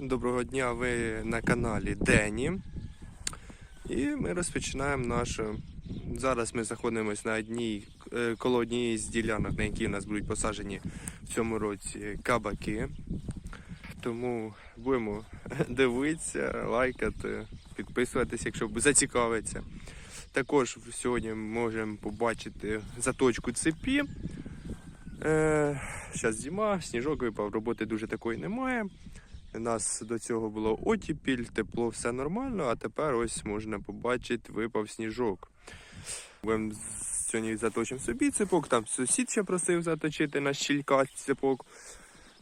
Доброго дня, ви на каналі Дені. І ми розпочинаємо нашу. Зараз ми знаходимося на одній е, коло однієї з ділянок, на якій у нас будуть посаджені в цьому році кабаки. Тому будемо дивитися, лайкати, підписуватися, якщо зацікавиться. Також сьогодні можемо побачити заточку цепі. Е, Зараз зима, сніжок випав, роботи дуже такої немає. У нас до цього було отіпіль, тепло, все нормально, а тепер ось можна побачити, випав сніжок. Будемо сьогодні заточимо собі цепок, там сусід ще просив заточити на щілька цепок.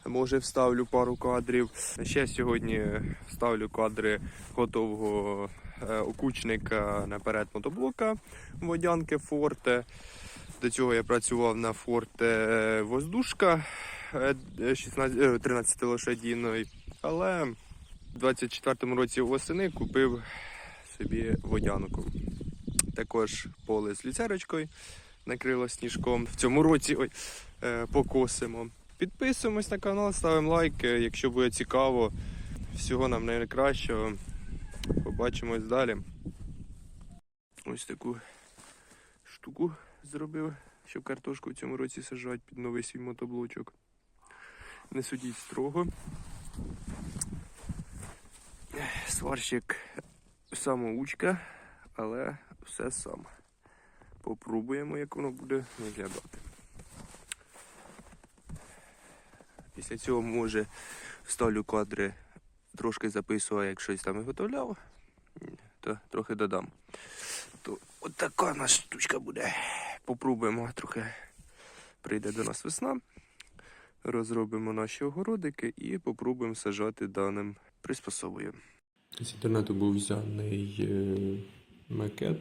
Може вставлю пару кадрів. Ще сьогодні вставлю кадри готового е, окучника наперед мотоблока водянки Форте. До цього я працював на Форте е, Воздушка е, 16, е, 13 лошадіної. Але в 24-му році восени купив собі водянку. Також поле з люцерочкою накрило сніжком. В цьому році ой, е, покосимо. Підписуємось на канал, ставимо лайк, е, якщо буде цікаво. Всього нам найкращого. Побачимось далі. Ось таку штуку зробив, щоб картошку в цьому році сажати під новий свій мотоблочок. Не судіть строго. Сварщик самоучка, але все сам. Попробуємо, як воно буде виглядати. Після цього, може, вставлю кадри, трошки записую, як щось там виготовляв, то трохи додам. То от така наша штучка буде. Попробуємо трохи. Прийде до нас весна. Розробимо наші огородики і попробуємо сажати даним приспособою. З інтернету був взяний е, макет,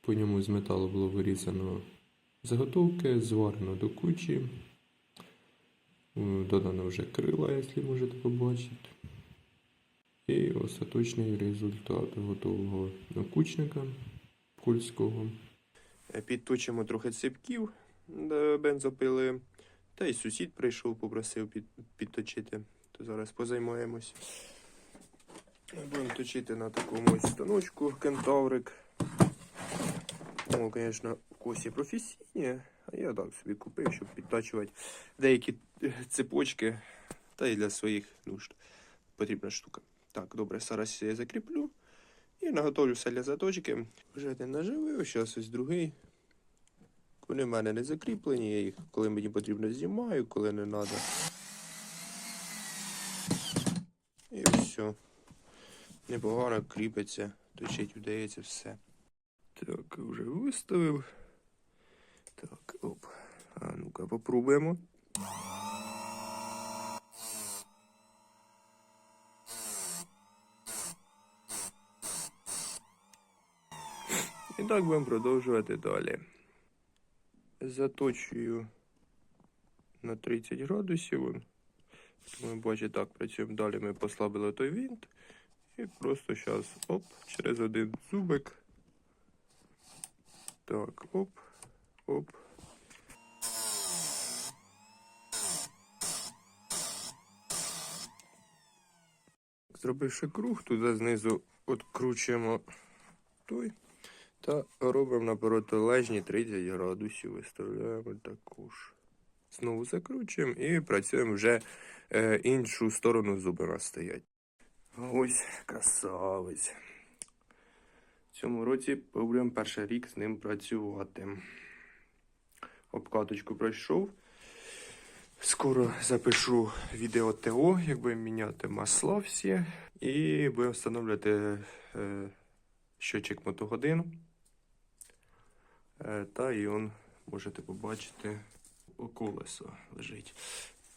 по ньому з металу було вирізано заготовки, зварено до кучі. Е, Додано вже крила, якщо можете побачити. І остаточний результат готового накучника польського. Підточимо трохи ципків до бензопили. Та й сусід прийшов, попросив під, підточити. То зараз позаймаємось. Будемо точити на такому ось станочку кентаврик. Ну, звісно, є професійні, а я так собі купив, щоб підтачувати деякі е, цепочки та й для своїх нужд. Потрібна штука. Так, добре, зараз я закріплю і наготовлю все для заточки. Вже один наживив, зараз ось другий. Вони в мене не закріплені, я їх, коли мені потрібно, знімаю, коли не треба. І все. Непогано кріпиться, точить вдається все. Так, вже виставив. Так, оп. А ну-ка, попробуємо. І так будемо продовжувати далі. Заточую на 30 градусів. Тому бачите, так працюємо далі. Ми послабили той винт. І просто зараз оп, через один зубик. Так, оп, оп. Зробивши круг, туди знизу откручуємо той та робимо на протилежні 30 градусів. Виставляємо також. Знову закручуємо і працюємо вже е, іншу сторону зуби у нас стоять. Ось красавець. В цьому році будемо перший рік з ним працювати. Обкаточку пройшов. Скоро запишу відео ТО, як будемо міняти масла всі. І будемо встановлювати е, щочик мотогодин. Е, та і он можете побачити колесо лежить.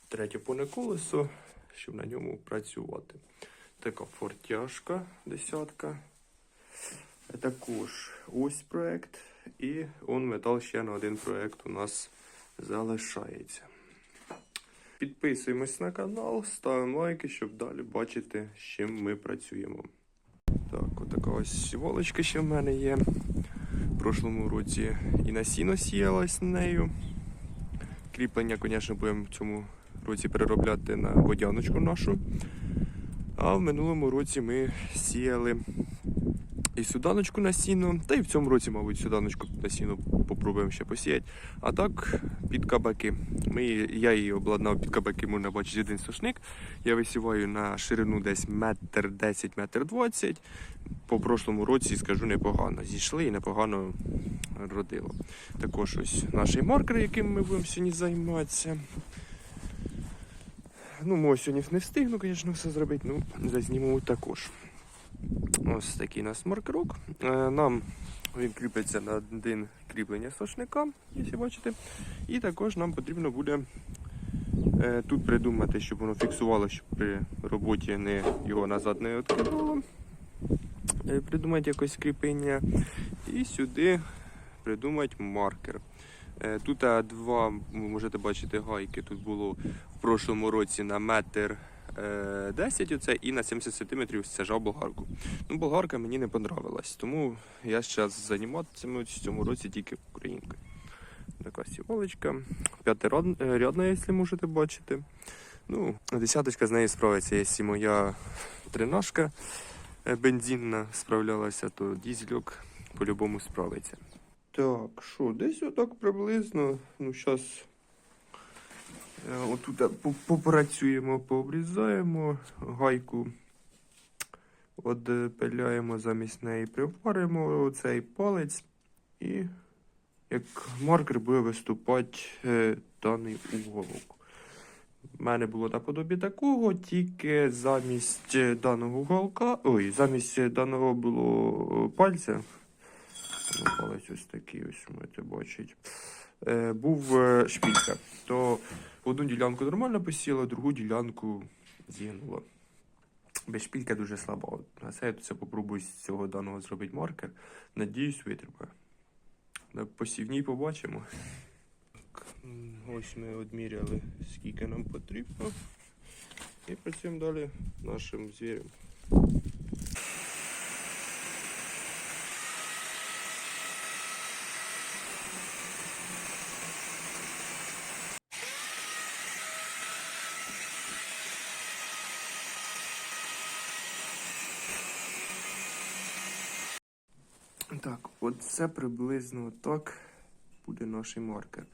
Третє повне колесо, щоб на ньому працювати. Така фортяшка десятка. Е, Також ось проект. І он метал ще на один проект у нас залишається. Підписуємось на канал, ставимо лайки, щоб далі бачити, з чим ми працюємо. Так, отака ось сівалочка ще в мене є. В прошлому році і на сіно сіялась нею. Кріплення, звісно, будемо в цьому році переробляти на водяночку нашу. А в минулому році ми сіяли і суданочку на сіно, та й в цьому році, мабуть, суданочку на сіно попробуємо ще посіяти. А так, під кабаки. Ми, я її обладнав під кабаки, можна бачити один сушник. Я висіваю на ширину десь метр 10, метр 20. По прошлому році, скажу, непогано зійшли і непогано родило. Також ось наш маркер, яким ми будемо сьогодні займатися. Ну, може, сьогодні не встигну, звісно, все зробити, ну, зазніму також. Ось такий у нас маркерок. Е, Нам він кріпиться на один кріплення сошника, якщо бачите. І також нам потрібно буде е, тут придумати, щоб воно фіксувало, щоб при роботі не його назад не відкидало. Е, Придумати якось кріплення. І сюди придумати маркер. Тут два, ви можете бачити, гайки. Тут було в прошлому році на метр 10 оце, і на 70 см сажав болгарку. Ну, болгарка мені не понравилась, тому я зараз займатимусь в цьому році тільки українкою. Така сівалочка, п'ятирядна, якщо можете бачити. Ну, десяточка з нею справиться, якщо моя тринашка е, бензинна справлялася, то дізельок по-любому справиться. Так, що, десь отак приблизно. Ну, зараз отут е, попрацюємо, пообрізаємо гайку, отпиляємо замість неї, приваримо цей палець і як маркер буде виступати е, даний уголок. У мене було наподобі такого, тільки замість е, даного уголка, ой, замість е, даного було е, пальця. Ну, Палець ось такий, ось можете бачити. Е, був е, шпілька. То одну ділянку нормально посіла, другу ділянку зігнула. Без шпілька дуже слаба. На це я це попробую з цього даного зробити маркер. Надіюсь, витримає. На посівній побачимо. Ось ми відміряли, скільки нам потрібно. І працюємо далі нашим звірем. Так, от це приблизно так буде наш маркер.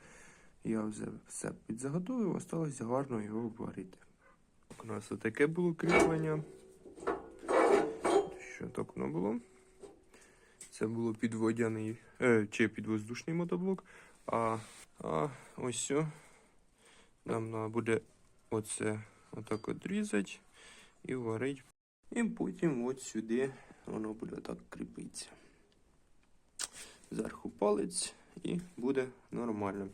Я вже все підзаготовив, осталось гарно його варити. У нас отаке було кріплення. Що так воно було? Це було підводяний е, чи підвоздушний мотоблок. А, а ось сьо нам треба буде оце отак от і варити. І потім от сюди воно буде так кріпитися. Зверху палець і буде нормально.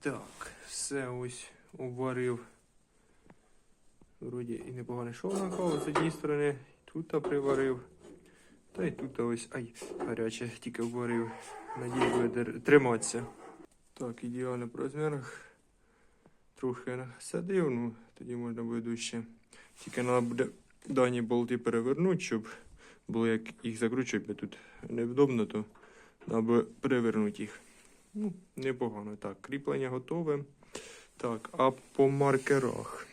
Так, все ось обварив. Вроді і непоганий шов накав з однієї сторони. Тут приварив. Та й тут ось. Ай, гаряче, тільки обварив. Надіюсь, буде триматися. Так, ідеально по розмірах. Трохи насадив, ну тоді можна буде дужче. Тільки треба буде дані болти перевернути, щоб було як їх закручувати, тут невдобно, то треба перевернути їх. Ну, непогано. Так, кріплення готове. Так, а по маркерах.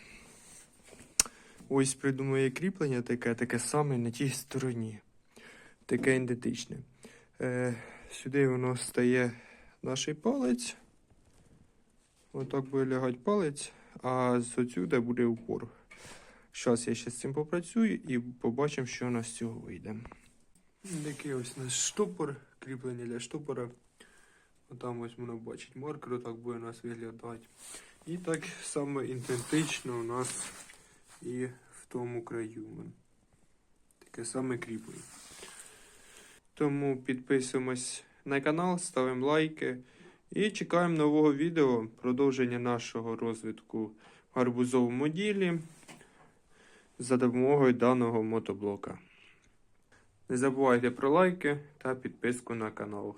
Ось придумує кріплення таке, таке саме на тій стороні. Таке ідентичне. Е, сюди воно стає наш палець. Отак буде лягати палець, а отсюди буде упор. Зараз я ще з цим попрацюю і побачимо, що у нас з цього вийде. Такий ось наш штопор, кріплення для штопора. Там ось можна бачить маркер, так буде у нас виглядати. І так само ідентично у нас і в тому краю. Таке саме кріплення. Тому підписуємось на канал, ставимо лайки і чекаємо нового відео, продовження нашого розвитку в гарбузовому ділі за допомогою даного мотоблока. Не забувайте про лайки та підписку на канал.